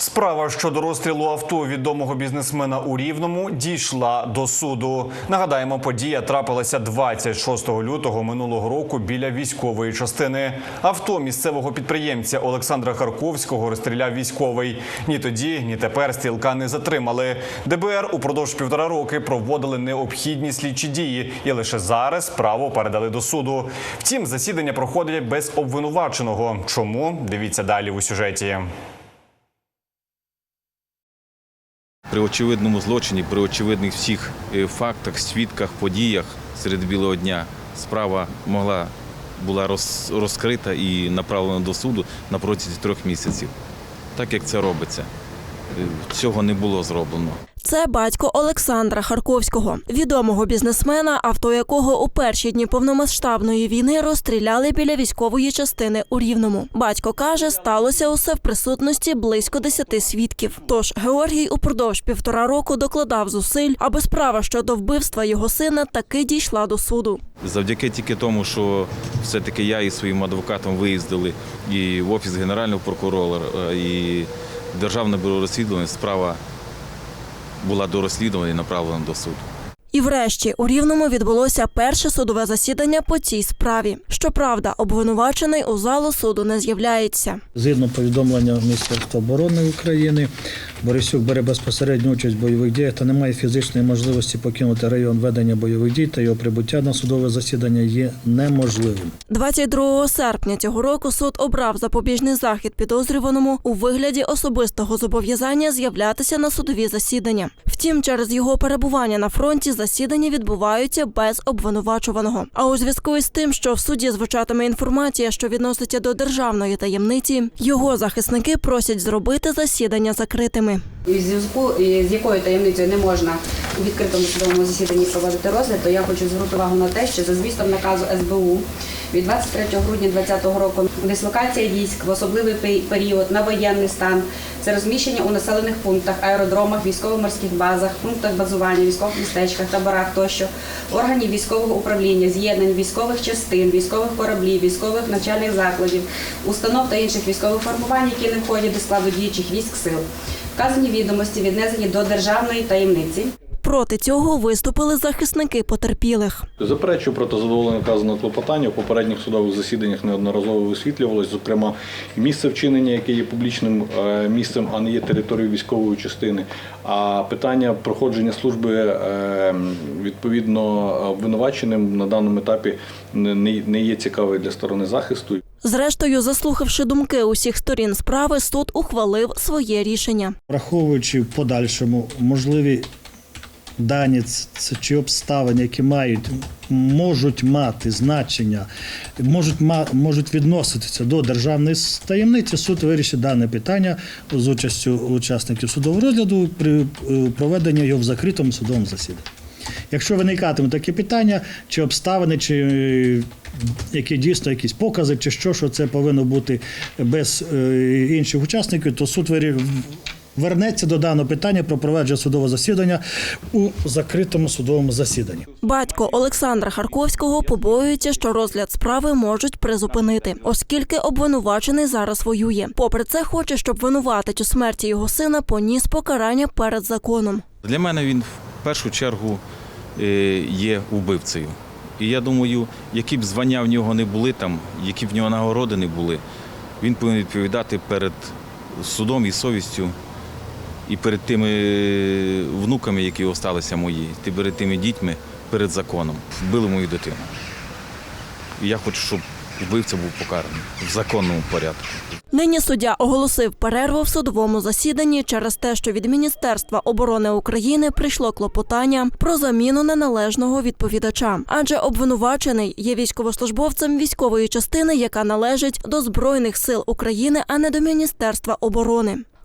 Справа щодо розстрілу авто відомого бізнесмена у Рівному дійшла до суду. Нагадаємо, подія трапилася 26 лютого минулого року біля військової частини. Авто місцевого підприємця Олександра Харковського розстріляв військовий. Ні тоді, ні тепер стрілка не затримали. ДБР упродовж півтора роки проводили необхідні слідчі дії, і лише зараз справу передали до суду. Втім, засідання проходять без обвинуваченого. Чому дивіться далі у сюжеті? При очевидному злочині, при очевидних всіх е, фактах, свідках, подіях серед білого дня справа могла була роз- розкрита і направлена до суду на протязі трьох місяців. Так як це робиться, Е, цього не було зроблено. Це батько Олександра Харковського, відомого бізнесмена, авто якого у перші дні повномасштабної війни розстріляли біля військової частини у Рівному. Батько каже, сталося усе в присутності близько десяти свідків. Тож Георгій упродовж півтора року докладав зусиль, аби справа щодо вбивства його сина таки дійшла до суду. Завдяки тільки тому, що все-таки я і своїм адвокатом виїздили і в офіс генерального прокурора, е, і Державне бюро розслідувань справа була дорозслідувана і направлена до суду. І врешті у Рівному відбулося перше судове засідання по цій справі. Щоправда, обвинувачений у залу суду не з'являється. Згідно повідомлення Міністерства оборони України, Борисюк бере безпосередню участь в бойових діях та не має фізичної можливості покинути район ведення бойових дій, та його прибуття на судове засідання є неможливим. 22 серпня цього року суд обрав запобіжний захід підозрюваному у вигляді особистого зобов'язання з'являтися на судові засідання. Втім, через його перебування на фронті засідання відбуваються без обвинувачуваного. А у зв'язку із тим, що в суді звучатиме інформація, що відноситься до державної таємниці, його захисники просять зробити засідання закритими. І в зв'язку з якою таємницею не можна у відкритому судовому засіданні проводити розгляд, то я хочу звернути увагу на те, що за змістом наказу СБУ від 23 грудня 2020 року дислокація військ в особливий період на воєнний стан це розміщення у населених пунктах, аеродромах, військово-морських базах, пунктах базування, військових містечках, таборах тощо, органів військового управління, з'єднань військових частин, військових кораблів, військових навчальних закладів, установ та інших військових формувань, які не входять до складу діючих військ сил. Вказані відомості віднесені до державної таємниці. Проти цього виступили захисники потерпілих. Заперечую проти задоволення вказаного клопотання. У попередніх судових засіданнях неодноразово висвітлювалось, зокрема, місце вчинення, яке є публічним е, місцем, а не є територією військової частини. А питання проходження служби е, відповідно обвинуваченим на даному етапі не- є цікавий для сторони захисту. Зрештою, заслухавши думки усіх сторін справи, суд ухвалив своє рішення. Враховуючи в подальшому можливі дані чи обставини, які мають можуть мати значення, можуть можуть відноситися до державної таємниці, суд вирішить дане питання з участю учасників судового розгляду при е, проведенні його в закритому судовому засіданні. Якщо виникатимуть такі питання, чи обставини, чи е, які дійсно якісь покази, чи що, що це повинно бути без е, інших учасників, то суд вернеться до даного питання про проведення судового засідання у закритому судовому засіданні. Батько Олександра Харковського побоюється, що розгляд справи можуть призупинити, оскільки обвинувачений зараз воює. Попри це, хоче, щоб винуватець у смерті його сина поніс покарання перед законом. Для мене він в першу чергу е, є вбивцею. І я думаю, які б звання в нього не були там, які б в нього нагороди не були, він повинен відповідати перед судом і совістю і перед тими внуками, які залишилися мої, і перед тими дітьми, перед законом. Вбили мою дитину. І я хочу, щоб вбивця був покараний в законному порядку. Нині суддя оголосив перерву в судовому засіданні через те, що від Міністерства оборони України прийшло клопотання про заміну неналежного відповідача, адже обвинувачений є військовослужбовцем військової частини, яка належить до Збройних сил України, а не до Міністерства оборони.